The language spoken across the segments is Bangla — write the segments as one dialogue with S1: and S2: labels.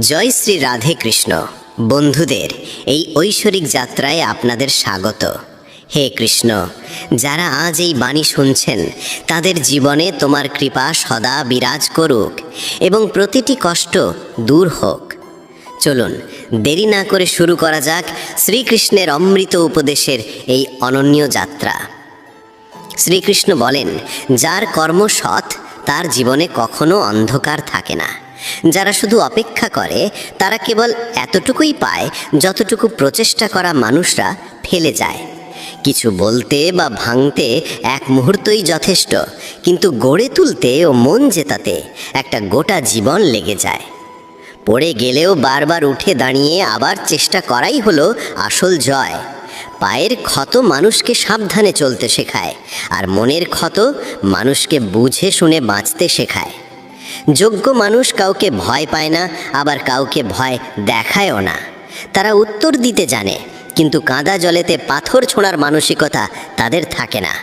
S1: জয় শ্রী রাধে কৃষ্ণ। বন্ধুদের, এই ঐশ্বরিক যাত্রায় আপনাদের স্বাগত। হে কৃষ্ণ, যারা আজ এই বাণী শুনছেন, তাদের জীবনে তোমার কৃপা সদা বিরাজ করুক এবং প্রতিটি কষ্ট দূর হোক। চলুন, দেরি না করে শুরু করা যাক শ্রীকৃষ্ণের অমৃত উপদেশের এই অনন্য যাত্রা। শ্রীকৃষ্ণ বলেন, যার কর্ম সৎ তার জীবনে কখনো অন্ধকার থাকে না। যারা শুধু অপেক্ষা করে, তারা কেবল এতটুকুই পায় যতটুকু প্রচেষ্টা করা মানুষরা ফেলে যায়। কিছু বলতে বা ভাঙতে এক মুহূর্তই যথেষ্ট, কিন্তু গড়ে তুলতে ও মন জেতাতে একটা গোটা জীবন লেগে যায়। পড়ে গেলেও বারবার উঠে দাঁড়িয়ে আবার চেষ্টা করাই হলো আসল জয়। পায়ের ক্ষত মানুষকে সাবধানে চলতে শেখায়, আর মনের ক্ষত মানুষকে বুঝে শুনে বাঁচতে শেখায়। যোগ্য মানুষ কাউকে ভয় পায় না, আবার কাউকে ভয় দেখায়ও না। তারা উত্তর দিতে জানে, কিন্তু কাঁদা জলেতে পাথর ছোঁড়ার মানসিকতা তাদের থাকে না।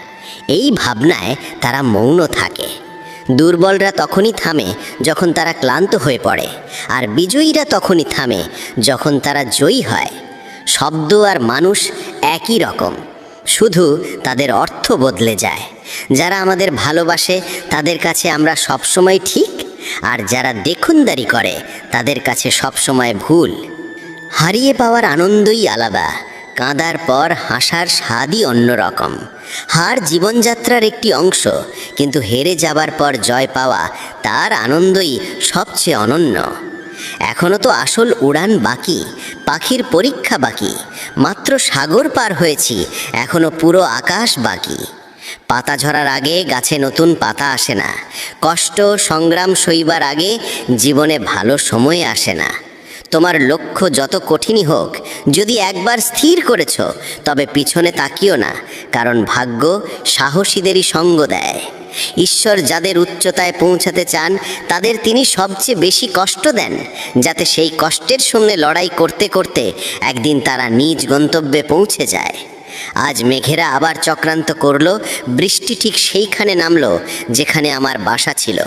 S1: এই ভাবনায় তারা মৌন থাকে। দুর্বলরা তখনই থামে যখন তারা ক্লান্ত হয়ে পড়ে, আর বিজয়ীরা তখনই থামে যখন তারা জয়ী হয়। শব্দ আর মানুষ একই রকম, শুধু তাদের অর্থ বদলে যায়। যারা আমাদের ভালোবাসে, তাদের কাছে আমরা সবসময় ঠিক আর যারা দেখুনদারি করে, তাদের কাছে সবসময় ভুল। হারিয়ে পাওয়ার আনন্দই আলাদা। কাঁদার পর হাসার স্বাদই অন্যরকম। হার জীবনযাত্রার একটি অংশ, কিন্তু হেরে যাবার পর জয় পাওয়া, তার আনন্দই সবচেয়ে অনন্য। এখনও তো আসল উড়ান বাকি, পাখির পরীক্ষা বাকি। মাত্র সাগর পার হয়েছি এখনও পুরো আকাশ বাকি। পাতা ঝরার আগে গাছে নতুন পাতা আসে না। কষ্ট, সংগ্রাম সইবার আগে জীবনে ভালো সময় আসে না। তোমার লক্ষ্য যত কঠিনই হোক, যদি একবার স্থির করেছ, তবে পিছনে তাকিও না, কারণ ভাগ্য সাহসীদেরই সঙ্গ দেয়। ঈশ্বর যাদের উচ্চতায় পৌঁছাতে চান, তাদের তিনি সবচেয়ে বেশি কষ্ট দেন, যাতে সেই কষ্টের সঙ্গে লড়াই করতে করতে একদিন তারা নিজ গন্তব্যে পৌঁছে যায়। আজ মেঘেরা আবার চক্রান্ত করল, বৃষ্টি ঠিক সেইখানে নামলো, যেখানে আমার বাসা ছিল।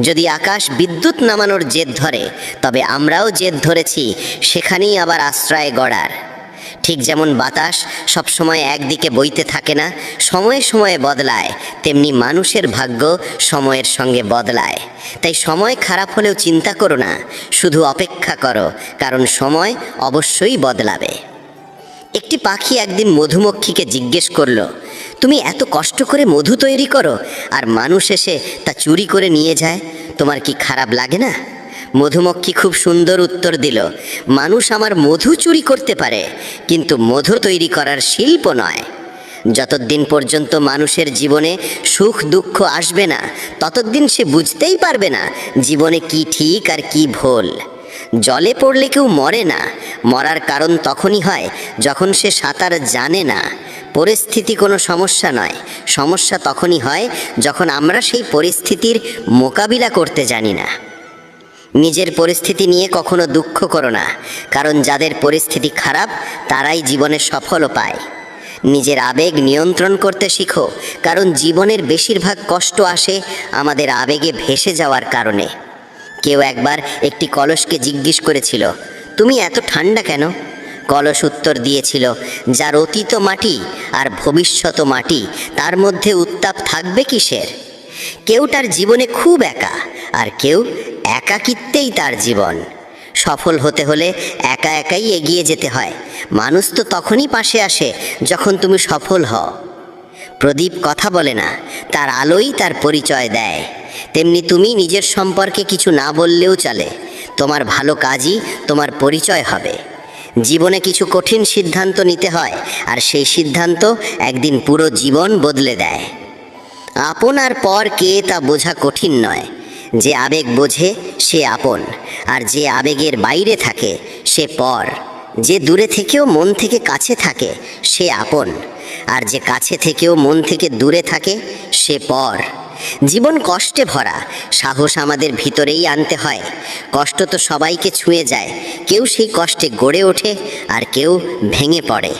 S1: যদি আকাশ বিদ্যুৎ নামানোর জেদ ধরে, তবে আমরাও জেদ ধরেছি, সেখানেই আবার আশ্রয় গড়ার। ঠিক যেমন বাতাস সবসময় একদিকে বইতে থাকে না, সময়ে সময়ে বদলায়, তেমনি মানুষের ভাগ্য সময়ের সঙ্গে বদলায়। তাই সময় খারাপ হলেও চিন্তা করো না, শুধু অপেক্ষা করো, কারণ সময় অবশ্যই বদলাবে। একটি পাখি একদিন মধুমক্ষীকে জিজ্ঞেস করল, তুমি এত কষ্ট করে মধু তৈরি করো আর মানুষ এসে তা চুরি করে নিয়ে যায়? তোমার কি খারাপ লাগে না? মধুমক্ষী খুব সুন্দর উত্তর দিল, মানুষ আমার মধু চুরি করতে পারে, কিন্তু মধু তৈরি করার শিল্প নয়। যতদিন পর্যন্ত মানুষের জীবনে সুখ দুঃখ আসবে না, ততদিন সে বুঝতেই পারবে না জীবনে কি ঠিক আর কি ভুল। জলে পড়লে কেউ মরে না। মরার কারণ তখনই হয় যখন সে সাঁতার জানে না। পরিস্থিতি কোনো সমস্যা নয়। সমস্যা তখনই হয় যখন আমরা সেই পরিস্থিতির মোকাবিলা করতে জানি না। নিজের পরিস্থিতি নিয়ে কখনো দুঃখ করো না, কারণ যাদের পরিস্থিতি খারাপ, তারাই জীবনে সফলও পায়। নিজের আবেগ নিয়ন্ত্রণ করতে শিখো, কারণ জীবনের বেশিরভাগ কষ্ট আসে আমাদের আবেগে ভেসে যাওয়ার কারণে। কেউ একবার একটি কলসকে জিজ্ঞেস করেছিল, তুমি এত ঠান্ডা কেন? কলস উত্তর দিয়েছিল, যার অতীত মাটি আর ভবিষ্যৎ মাটি, তার মধ্যে উত্তাপ থাকবে কিসের? কেউ তার জীবনে খুব একা, আর কেউ একাকিত্বেই তার জীবন। সফল হতে হলে একা একাই এগিয়ে যেতে হয়। মানুষ তো তখনই পাশে আসে যখন তুমি সফল হও। প্রদীপ কথা বলে না, তার আলোই তার পরিচয় দেয়। তেমনি তুমি নিজের সম্পর্কে কিছু না বললেও চলে। তোমার ভালো কাজই তোমার পরিচয় হবে। জীবনে কিছু কঠিন সিদ্ধান্ত নিতে হয়, আর সেই সিদ্ধান্ত একদিন পুরো জীবন বদলে দেয়। আপন আর পর কে তা বোঝা কঠিন নয়। যে আবেগ বোঝে, সে আপন, আর যে আবেগের বাইরে থাকে, সে পর। যে দূরে থেকেও মন থেকে কাছে থাকে, সে আপন আর যে কাছে থেকেও মন থেকে দূরে থাকে, সে পর। জীবন কষ্টে ভরা, সাহস আমাদের ভিতরেই আনতে হয়। কষ্ট তো সবাইকে ছুঁয়ে যায়, কেউ সেই কষ্টে গড়ে ওঠে আর কেউ ভেঙে পড়ে।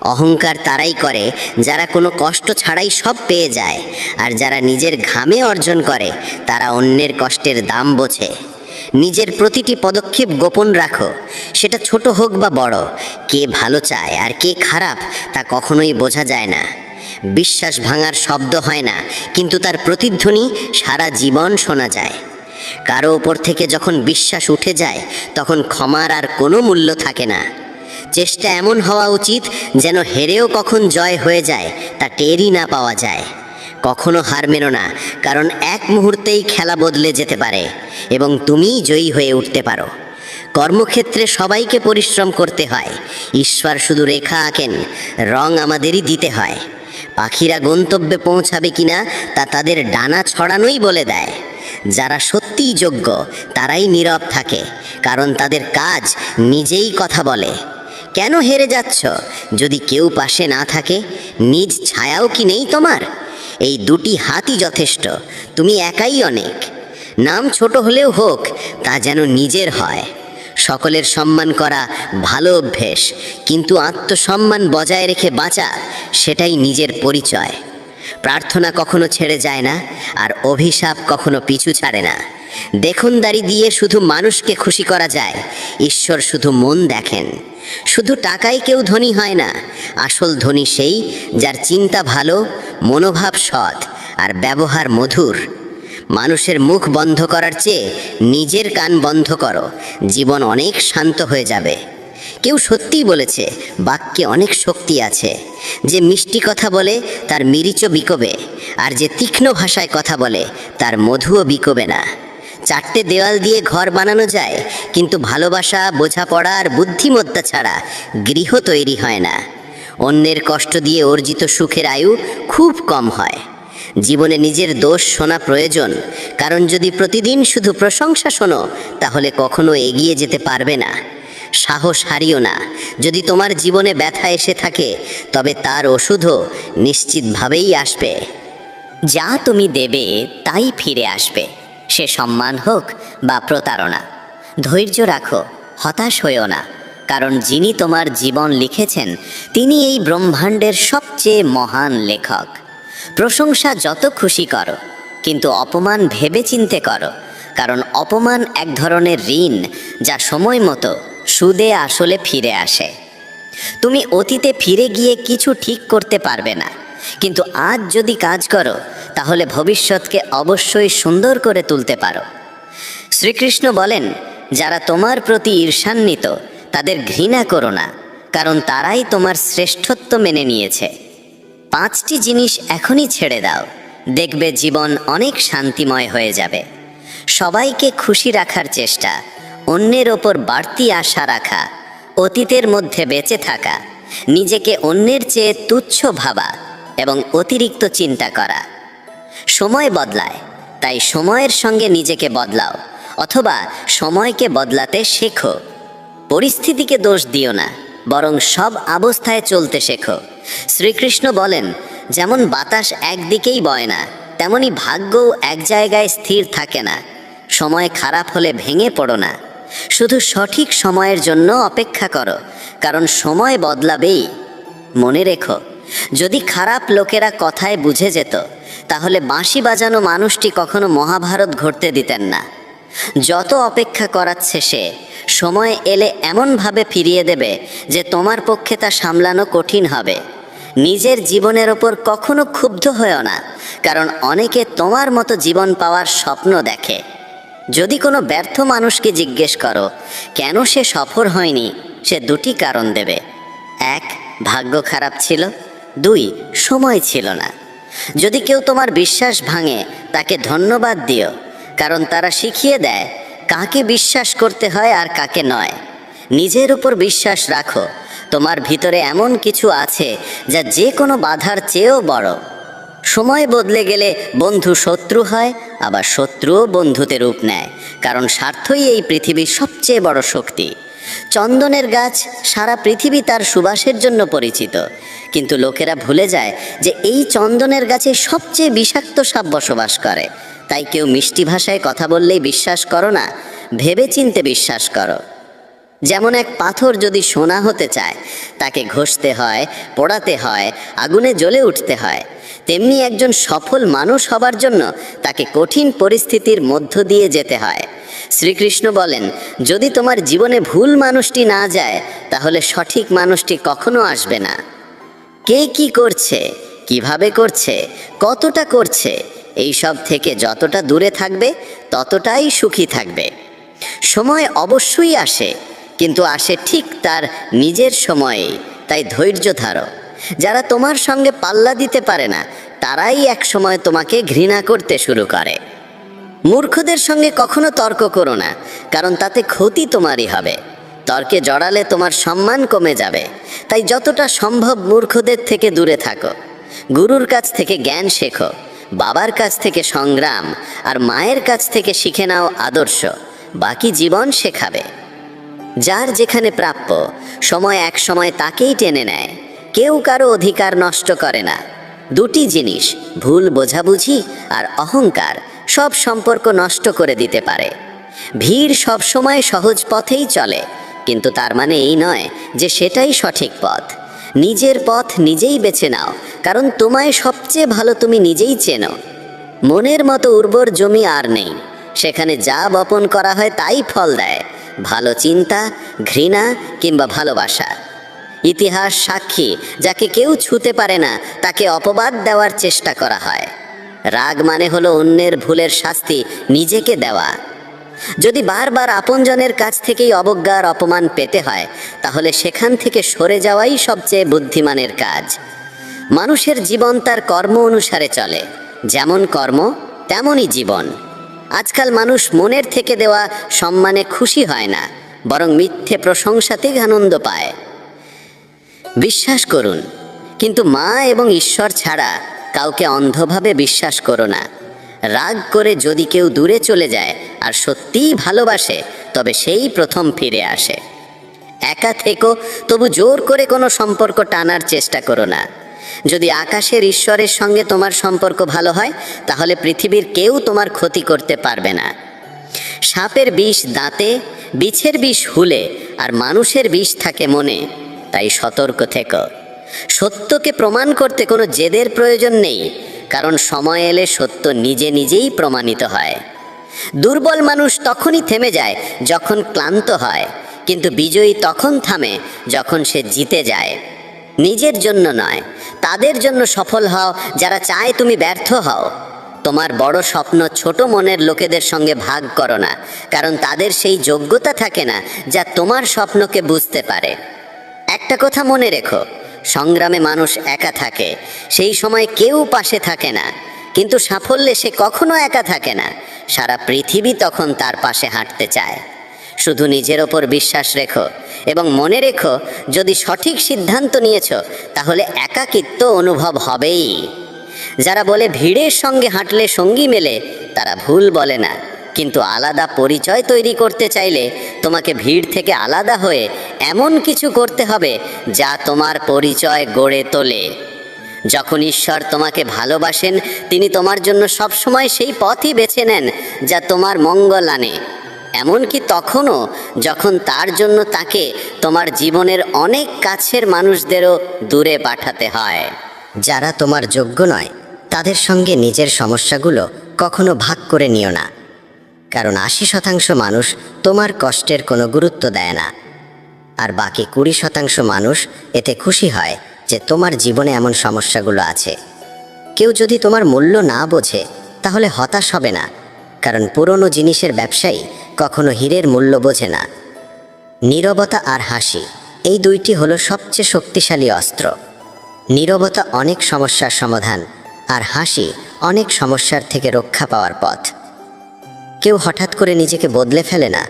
S1: অহংকার তারাই করে, যারা কোনো কষ্ট ছাড়াই সব পেয়ে যায়, আর যারা নিজের ঘামে অর্জন করে, তারা অন্যের কষ্টের দাম বোঝে। নিজের প্রতিটি পদক্ষেপ গোপন রাখো। সেটা ছোট হোক বা বড়, কে ভালো চায় আর কে খারাপ তা কখনোই বোঝা যায় না। বিশ্বাস ভাঙার শব্দ হয় না, কিন্তু তার প্রতিধ্বনি সারা জীবন শোনা যায়। কারও ওপর থেকে যখন বিশ্বাস উঠে যায়, তখন ক্ষমার আর কোনো মূল্য থাকে না। চেষ্টা এমন হওয়া উচিত যেন হেরেও কখন জয় হয়ে যায়, তা টেরই না পাওয়া যায়। কখনো হার মেনো না, কারণ এক মুহূর্তেই খেলা বদলে যেতে পারে এবং তুমিই জয়ী হয়ে উঠতে পারো। কর্মক্ষেত্রে সবাইকে পরিশ্রম করতে হয়। ঈশ্বর শুধু রেখা আঁকেন, রং আমাদেরই দিতে হয়। পাখিরা গন্তব্যে পৌঁছাবে কিনা তা তাদের ডানা ছড়ানোই বলে দেয়। যারা সত্যিই যোগ্য, তারাই নীরব থাকে, কারণ তাদের কাজ নিজেই কথা বলে। কেন হেরে যাচ্ছ? যদি কেউ পাশে না থাকে, নিজ ছায়াও কি নেই তোমার? এই দুটি হাতই যথেষ্ট, তুমি একাই অনেক। নাম ছোট হলেও হোক, তা যেন নিজের হয়। সকলের সম্মান করা ভালো অভ্যেস, কিন্তু আত্মসম্মান বজায় রেখে বাঁচা, সেটাই নিজের পরিচয়। প্রার্থনা কখনো ছেড়ে যায় না, আর অভিশাপ কখনো পিছু ছাড়ে না। দেখনদারি দিয়ে শুধু মানুষকে খুশি করা যায়, ঈশ্বর শুধু মন দেখেন। শুধু টাকায় কেউ ধনী হয় না, আসল ধনী সেই যার চিন্তা ভালো মনোভাব সৎ আর ব্যবহার মধুর। মানুষের মুখ বন্ধ করার চেয়ে নিজের কান বন্ধ করো, জীবন অনেক শান্ত হয়ে যাবে। কেউ সত্যিই বলেছে, বাক্যে অনেক শক্তি আছে। যে মিষ্টি কথা বলে, তার মিরিচও বিকোবে। আর যে তীক্ষ্ণ ভাষায় কথা বলে, তার মধুও বিকোবে না। চারটে দেওয়াল দিয়ে ঘর বানানো যায়, কিন্তু ভালোবাসা, বোঝাপড়া আর বুদ্ধিমত্তা ছাড়া গৃহ তৈরি হয় না। অন্যের কষ্ট দিয়ে অর্জিত সুখের আয়ু খুব কম হয়। জীবনে নিজের দোষ শোনা প্রয়োজন। কারণ যদি প্রতিদিন শুধু প্রশংসা শোনো, তাহলে কখনো এগিয়ে যেতে পারবে না। সাহস হারিও না। যদি তোমার জীবনে ব্যথা এসে থাকে, তবে তার ওষুধও নিশ্চিতভাবেই আসবে। যা তুমি দেবে, তাই ফিরে আসবে। সে সম্মান হোক বা প্রতারণা। ধৈর্য রাখো, হতাশ হইও না। কারণ যিনি তোমার জীবন লিখেছেন, তিনি এই ব্রহ্মাণ্ডের সবচেয়ে মহান লেখক। প্রশংসা যত খুশি করো, কিন্তু অপমান ভেবে চিনতে করো, কারণ অপমান এক ধরনের ঋণ যা সময় মতো সুদে আসলে ফিরে আসে। তুমি অতীতে ফিরে গিয়ে কিছু ঠিক করতে পারবে না, কিন্তু আজ যদি কাজ করো, তাহলে ভবিষ্যৎকে অবশ্যই সুন্দর করে তুলতে পারো। শ্রীকৃষ্ণ বলেন, যারা তোমার প্রতি ঈর্ষান্বিত তাদের ঘৃণা করো না, কারণ তারাই তোমার শ্রেষ্ঠত্ব মেনে নিয়েছে। পাঁচটি জিনিস এখনই ছেড়ে দাও, দেখবে জীবন অনেক শান্তিময় হয়ে যাবে। সবাইকে খুশি রাখার চেষ্টা, অন্যের ওপর বাড়তি আশা রাখা, অতীতের মধ্যে বেঁচে থাকা, নিজেকে অন্যের চেয়ে তুচ্ছ ভাবা এবং অতিরিক্ত চিন্তা করা। সময় বদলায়, তাই সময়ের সঙ্গে নিজেকে বদলাও, অথবা সময়কে বদলাতে শেখো। পরিস্থিতিকে দোষ দিও না, বরং সব অবস্থায় চলতে শেখো। শ্রীকৃষ্ণ বলেন, যেমন বাতাস একদিকেই বয় না, তেমনি ভাগ্যও এক জায়গায় স্থির থাকে না। সময় খারাপ হলে ভেঙে পড়ো না। শুধু সঠিক সময়ের জন্য অপেক্ষা করো, কারণ সময় বদলাবেই। মনে রেখো, যদি খারাপ লোকেরা কথায় বুঝে যেত, তাহলে বাঁশি বাজানো মানুষটি কখনো মহাভারত ঘটতে দিতেন না। যত অপেক্ষা করাচ্ছে সে সময় এলে এমনভাবে ফিরিয়ে দেবে যে তোমার পক্ষে তা সামলানো কঠিন হবে। নিজের জীবনের ওপর কখনো ক্ষুব্ধ হয়েও না, কারণ অনেকে তোমার মতো জীবন পাওয়ার স্বপ্ন দেখে। যদি কোনো ব্যর্থ মানুষকে জিজ্ঞেস করো, কেন সে সফর হয়নি, সে দুটি কারণ দেবে। এক, ভাগ্য খারাপ ছিল। দুই, সময় ছিল না। যদি কেউ তোমার বিশ্বাস ভাঙে, তাকে ধন্যবাদ দিও, কারণ তারা শিখিয়ে দেয় কাকে বিশ্বাস করতে হয় আর কাকে নয়। নিজের উপর বিশ্বাস রাখো, তোমার ভিতরে এমন কিছু আছে যা যে কোনো বাধার চেয়েও বড়। সময় বদলে গেলে বন্ধু শত্রু হয়, আবার শত্রুও বন্ধুতে রূপ নেয়, কারণ স্বার্থই এই পৃথিবীর সবচেয়ে বড় শক্তি। চন্দনের গাছ সারা পৃথিবী তার সুবাসের জন্য পরিচিত, কিন্তু লোকেরা ভুলে যায় যে এই চন্দনের গাছে সবচেয়ে বিষাক্ত সাপ বসবাস করে। তাই কেউ মিষ্টি ভাষায় কথা বললেই বিশ্বাস করো না ভেবে চিনতে বিশ্বাস করো। যেমন এক পাথর যদি সোনা হতে চায়, তাকে ঘষতে হয়, পোড়াতে হয়, আগুনে জ্বলে উঠতে হয়, তেমনি একজন সফল মানুষ হবার জন্য তাকে কঠিন পরিস্থিতির মধ্য দিয়ে যেতে হয়। শ্রীকৃষ্ণ বলেন, যদি তোমার জীবনে ভুল মানুষটি না যায়, তাহলে সঠিক মানুষটি কখনো আসবে না। কে কি করছে? কীভাবে করছে? কতটা করছে? এই সব থেকে যতটা দূরে থাকবে, ততটাই সুখী থাকবে। সময় অবশ্যই আসে, কিন্তু আসে ঠিক তার নিজের সময়েই তাই ধৈর্য ধারো। যারা তোমার সঙ্গে পাল্লা দিতে পারে না, তারাই এক সময় তোমাকে ঘৃণা করতে শুরু করে। মূর্খদের সঙ্গে কখনো তর্ক করো না, কারণ তাতে ক্ষতি তোমারই হবে। তর্কে জড়ালে তোমার সম্মান কমে যাবে। তাই যতটা সম্ভব মূর্খদের থেকে দূরে থাকো। গুরুর কাছ থেকে জ্ঞান শেখো। বাবার কাছ থেকে সংগ্রাম আর মায়ের কাছ থেকে শিখে নাও আদর্শ। বাকি জীবন শেখাবে যার যেখানে প্রাপ্য, সময় এক সময় তাকেই টেনে নেয়। কেউ কারও অধিকার নষ্ট করে না। দুটি জিনিস, ভুল বোঝাবুঝি আর অহংকার, সব সম্পর্ক নষ্ট করে দিতে পারে। ভিড় সব সময় সহজ পথেই চলে, কিন্তু তার মানে এই নয় যে সেটাই সঠিক পথ। নিজের পথ নিজেই বেছে নাও, কারণ তোমায় সবচেয়ে ভালো তুমি নিজেই চেনো। মনের মতো উর্বর জমি আর নেই, সেখানে যা বপন করা হয় তাই ফল দেয়, ভালো চিন্তা, ঘৃণা কিংবা ভালোবাসা। ইতিহাস সাক্ষী, যাকে কেউ ছুতে পারে না, তাকে অপবাদ দেওয়ার চেষ্টা করা হয়। রাগ মানে হলো অন্যের ভুলের শাস্তি নিজেকে দেওয়া। যদি বারবার আপনজনের কাছ থেকেই অবজ্ঞার অপমান পেতে হয়, তাহলে সেখান থেকে সরে যাওয়াই সবচেয়ে বুদ্ধিমানের কাজ। মানুষের জীবন তার কর্ম অনুসারে চলে, যেমন কর্ম, তেমনই জীবন। আজকাল মানুষ মনের থেকে দেওয়া সম্মানে খুশি হয় না, বরং মিথ্যে প্রশংসাতেই আনন্দ পায়। বিশ্বাস করুন, কিন্তু মা এবং ঈশ্বর ছাড়া কাউকে অন্ধভাবে বিশ্বাস করো না। রাগ করে যদি কেউ দূরে চলে যায় আর সত্যিই ভালোবাসে, তবে সেই প্রথম ফিরে আসে। একা থেকো, তবু জোর করে কোনো সম্পর্ক টানার চেষ্টা করো না। যদি আকাশের ঈশ্বরের সঙ্গে তোমার সম্পর্ক ভালো হয়, তাহলে পৃথিবীর কেউ তোমার ক্ষতি করতে পারবে না। সাপের বিষ দাঁতে, বিছের বিষ হুলে, আর মানুষের বিষ থাকে মনে, তাই সতর্ক থেকো। সত্যকে প্রমাণ করতে কোনো জেদের প্রয়োজন নেই, কারণ সময় এলে সত্য নিজে নিজেই প্রমাণিত হয়। দুর্বল মানুষ তখনই থেমে যায় যখন ক্লান্ত হয়, কিন্তু বিজয়ী তখন থামে যখন সে জিতে যায়। নিজের জন্য নয়, তাদের জন্য সফল হও যারা চায় তুমি ব্যর্থ হও। তোমার বড় স্বপ্ন ছোট মনের লোকেদের সঙ্গে ভাগ করো না, কারণ তাদের সেই যোগ্যতা থাকে না যা তোমার স্বপ্নকে বুঝতে পারে। একটা কথা মনে রেখো, সংগ্রামে মানুষ একা থাকে, সেই সময় কেউ পাশে থাকে না। কিন্তু সাফল্যে সে কখনো একা থাকে না। সারা পৃথিবী তখন তার পাশে হাঁটতে চায়। শুধু নিজের ওপর বিশ্বাস রেখো এবং মনে রেখো, যদি সঠিক সিদ্ধান্ত নিয়েছ, তাহলে একাকিত্ব অনুভব হবেই। যারা বলে ভিড়ের সঙ্গে হাঁটলে সঙ্গী মেলে, তারা ভুল বলে না। কিন্তু আলাদা পরিচয় তৈরি করতে চাইলে তোমাকে ভিড় থেকে আলাদা হয়ে এমন কিছু করতে হবে, যা তোমার পরিচয় গড়ে তোলে। যখন ঈশ্বর তোমাকে ভালোবাসেন, তিনি তোমার জন্য সবসময় সেই পথই বেছে নেন যা তোমার মঙ্গল আনে। এমনকি তখনও যখন তার জন্য তাকে তোমার জীবনের অনেক কাছের মানুষদেরও দূরে পাঠাতে হয়। যারা তোমার যোগ্য নয়, তাদের সঙ্গে নিজের সমস্যাগুলো কখনো ভাগ করে নিও না। কারণ আশি শতাংশ মানুষ তোমার কষ্টের কোনো গুরুত্ব দেয় না। আর বাকি কুড়ি শতাংশ মানুষ এতে খুশি হয় যে তোমার জীবনে এমন সমস্যাগুলো আছে। কেউ যদি তোমার মূল্য না বোঝে, তাহলে হতাশ হবে না, কারণ পুরনো জিনিসের ব্যবসায়ী কখনো হীরের মূল্য বোঝে না। নীরবতা আর হাসি, এই দুইটি হলো সবচেয়ে শক্তিশালী অস্ত্র। নীরবতা অনেক সমস্যার সমাধান, আর হাসি অনেক সমস্যার থেকে রক্ষা পাওয়ার পথ। কেউ হঠাৎ করে নিজেকে বদলে ফেলে না।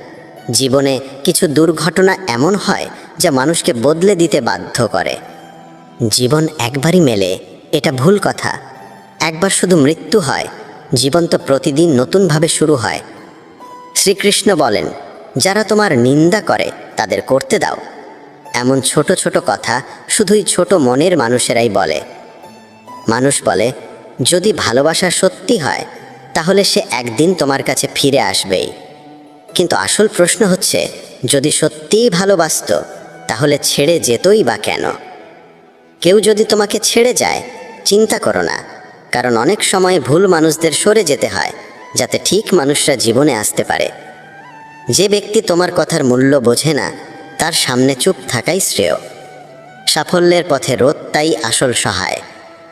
S1: জীবনে কিছু দুর্ঘটনা এমন হয়, যা মানুষকে বদলে দিতে বাধ্য করে। জীবন একবারই মেলে, এটা ভুল কথা। একবার শুধু মৃত্যু হয়, জীবন তো প্রতিদিন নতুনভাবে শুরু হয়। শ্রীকৃষ্ণ বলেন, যারা তোমার নিন্দা করে, তাদের করতে দাও। এমন ছোট ছোট কথা শুধুই ছোট মনের মানুষেরাই বলে। মানুষ বলে, যদি ভালোবাসা সত্যি হয়, তাহলে সে একদিন তোমার কাছে ফিরে আসবেই। কিন্তু আসল প্রশ্ন হচ্ছে, যদি সত্যিই ভালোবাসতো, তাহলে ছেড়ে যেতই বা কেন? কেউ যদি তোমাকে ছেড়ে যায়, চিন্তা করো না, কারণ অনেক সময় ভুল মানুষদের সরে যেতে হয়, যাতে ঠিক মানুষরা জীবনে আসতে পারে। যে ব্যক্তি তোমার কথার মূল্য বোঝে না, তার সামনে চুপ থাকাই শ্রেয়। সাফল্যের পথে রোদটাই আসল সহায়।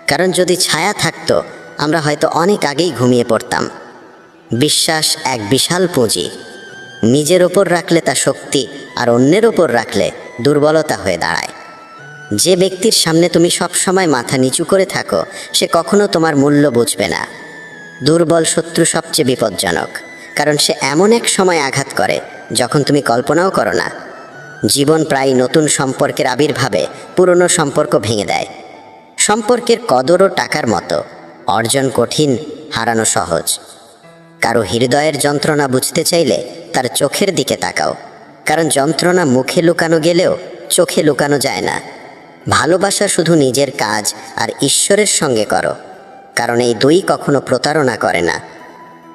S1: কারণ যদি ছায়া থাকতো, আমরা হয়তো অনেক আগেই ঘুমিয়ে পড়তাম। বিশ্বাস এক বিশাল পুঁজি। নিজের ওপর রাখলে তা শক্তি, আর অন্যের ওপর রাখলে দুর্বলতা হয়ে দাঁড়ায়। যে ব্যক্তির সামনে তুমি সব সময় মাথা নিচু করে থাকো, সে কখনো তোমার মূল্য বুঝবে না। দুর্বল শত্রু সবচেয়ে বিপজ্জনক, কারণ সে এমন এক সময় আঘাত করে যখন তুমি কল্পনাও করো না। জীবন প্রায় নতুন সম্পর্কের আবির্ভাবে পুরনো সম্পর্ক ভেঙে দেয়। সম্পর্কের কদরও টাকার মতো, অর্জন কঠিন, হারানো সহজ। কারও হৃদয়ের যন্ত্রণা বুঝতে চাইলে তার চোখের দিকে তাকাও, কারণ যন্ত্রণা মুখে লুকানো গেলেও চোখে লুকানো যায় না। ভালোবাসা শুধু নিজের কাজ আর ঈশ্বরের সঙ্গে করো, কারণ এই দুই কখনো প্রতারণা করে না।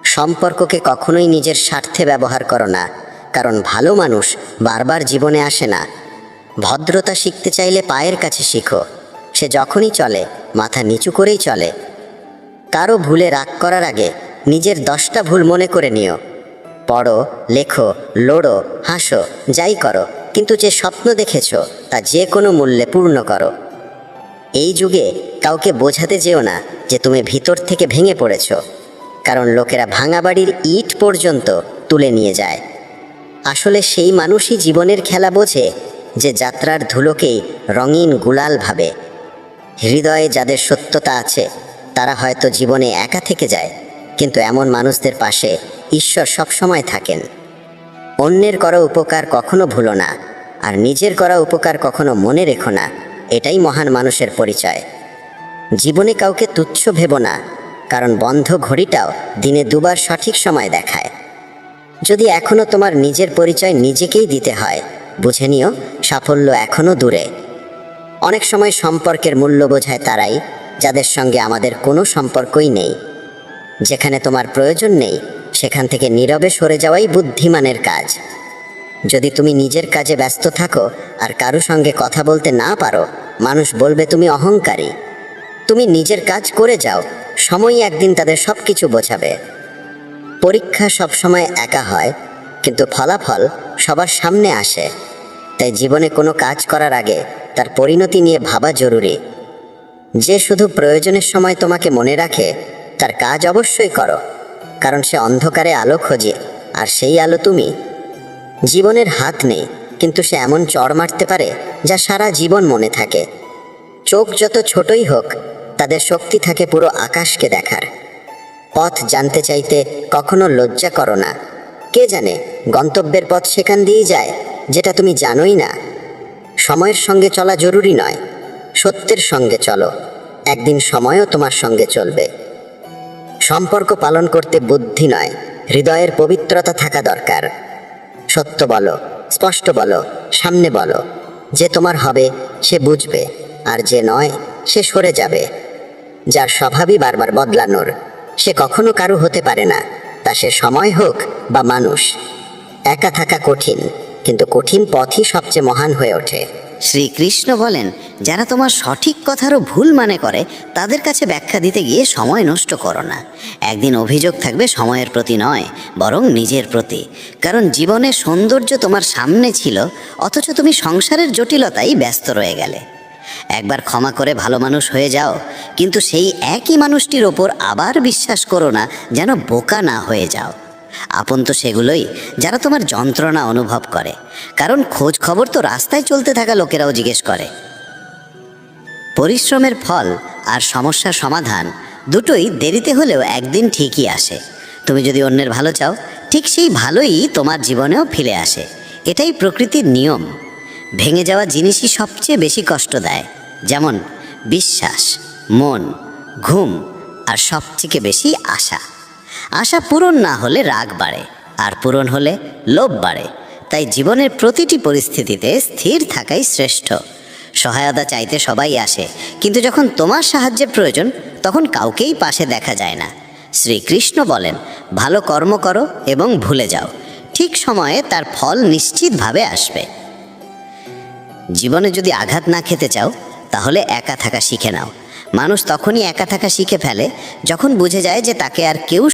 S1: সম্পর্ককে কখনোই নিজের স্বার্থে ব্যবহার করো না, কারণ ভালো মানুষ বারবার জীবনে আসে না। ভদ্রতা শিখতে চাইলে পায়ের কাছে শিখো, সে যখনই চলে, মাথা নিচু করেই চলে। কারও ভুলে রাগ করার আগে নিজের দশটা ভুল মনে করে নিও। পড়ো, লেখো, লোড়ো, হাসো, যাই করো। কিন্তু যে স্বপ্ন দেখেছ, তা যে কোনো মূল্যে পূর্ণ করো। এই যুগে কাউকে বোঝাতে যেও না যে তুমি ভিতর থেকে ভেঙে পড়েছ, কারণ লোকেরা ভাঙা বাড়ির ইট পর্যন্ত তুলে নিয়ে যায়। আসলে সেই মানুষই জীবনের খেলা বোঝে, যে যাত্রার ধুলোকেই রঙিন গুলাল ভাবে। হৃদয়ে যাদের সত্যতা আছে, তারা হয়তো জীবনে একা থেকে যায়, কিন্তু এমন মানুষদের পাশে ঈশ্বর সবসময় থাকেন। অন্যের করা উপকার কখনো ভুলো না, আর নিজের করা উপকার কখনো মনে রেখো না, এটাই মহান মানুষের পরিচয়। জীবনে কাউকে তুচ্ছ ভেবো না, কারণ বন্ধ ঘড়িটাও দিনে দুবার সঠিক সময় দেখায়। যদি এখনও তোমার নিজের পরিচয় নিজেকেই দিতে হয়, বুঝে নিও সাফল্য এখনও দূরে। অনেক সময় সম্পর্কের মূল্য বোঝায় তারাই, যাদের সঙ্গে আমাদের কোনো সম্পর্কই নেই। যেখানে তোমার প্রয়োজন নেই সেখান থেকে নীরবে সরে যাওয়াই বুদ্ধিমানের কাজ। যদি তুমি নিজের কাজে ব্যস্ত থাকো আর কারও সঙ্গে কথা বলতে না পারো, মানুষ বলবে তুমি অহংকারী। তুমি নিজের কাজ করে যাও, সময়ই একদিন তাদের সব কিছু বোঝাবে। পরীক্ষা সবসময় একা হয়, কিন্তু ফলাফল সবার সামনে আসে। তাই জীবনে কোনো কাজ করার আগে তার পরিণতি নিয়ে ভাবা জরুরি। যে শুধু প্রয়োজনের সময় তোমাকে মনে রাখে, তার কাজ অবশ্যই করো। কারণ সে অন্ধকারে আলো খোঁজে, আর সেই আলো তুমি। জীবনের হাত নেই, কিন্তু সে এমন চড় মারতে পারে যা সারা জীবন মনে থাকে। চোখ যত ছোটই হোক, তাদের শক্তি থাকে পুরো আকাশকে দেখার। পথ জানতে চাইতে কখনো লজ্জা করো না। কে জানে, গন্তব্যের পথ সেখান দিয়েই যায়, যেটা তুমি জানোই না। সময়ের সঙ্গে চলা জরুরি নয়, সত্যের সঙ্গে চলো। একদিন সময়ও তোমার সঙ্গে চলবে। সম্পর্ক পালন করতে বুদ্ধি নয়, হৃদয়ের পবিত্রতা থাকা দরকার। সত্য বলো, স্পষ্ট বলো, সামনে বলো, যে তোমার হবে, সে বুঝবে, আর যে নয়, সে সরে যাবে। যার স্বভাবই বারবার বদলানোর, সে কখনো কারু হতে পারে না, তা সে সময় হোক বা মানুষ। একা থাকা কঠিন, কিন্তু কঠিন পথই সবচেয়ে মহান হয়ে ওঠে।
S2: শ্রীকৃষ্ণ বলেন, যারা তোমার সঠিক কথারও ভুল মানে করে, তাদের কাছে ব্যাখ্যা দিতে গিয়ে সময় নষ্ট করো না। একদিন অভিযোগ থাকবে সময়ের প্রতি নয়, বরং নিজের প্রতি। কারণ জীবনের সৌন্দর্য তোমার সামনে ছিল, অথচ তুমি সংসারের জটিলতাই ব্যস্ত রয়ে গেলে। একবার ক্ষমা করে ভালো মানুষ হয়ে যাও, কিন্তু সেই একই মানুষটির ওপর আবার বিশ্বাস করো না, যেন বোকা না হয়ে যাও। আপন তো সেগুলোই, যারা তোমার যন্ত্রণা অনুভব করে। কারণ খোঁজ খবর তো রাস্তায় চলতে থাকা লোকেরাও জিজ্ঞেস করে। পরিশ্রমের ফল আর সমস্যার সমাধান দুটোই দেরিতে হলেও একদিন ঠিকই আসে। তুমি যদি অন্যের ভালো চাও, ঠিক সেই ভালোই তোমার জীবনেও ফিরে আসে। এটাই প্রকৃতির নিয়ম। ভেঙে যাওয়া জিনিসই সবচেয়ে বেশি কষ্ট দেয়। যেমন, বিশ্বাস, মন, ঘুম আর সবথেকে বেশি আশা। আশা পূরণ না হলে রাগ বাড়ে, আর পূরণ হলে লোভ বাড়ে। তাই জীবনের প্রতিটি পরিস্থিতিতে স্থির থাকাই শ্রেষ্ঠ। সহায়তা চাইতে সবাই আসে, কিন্তু যখন তোমার সাহায্যের প্রয়োজন, তখন কাউকেই পাশে দেখা যায় না। শ্রীকৃষ্ণ বলেন, ভালো কর্ম করো এবং ভুলে যাও। ঠিক সময়ে তার ফল নিশ্চিতভাবে আসবে। জীবনে যদি আঘাত না খেতে চাও, তাহলে একা থাকা শিখে নাও। মানুষ তখনই একা থাকা শিখে ফেলে, যখন বুঝে যায় যে তাকে আর কেউ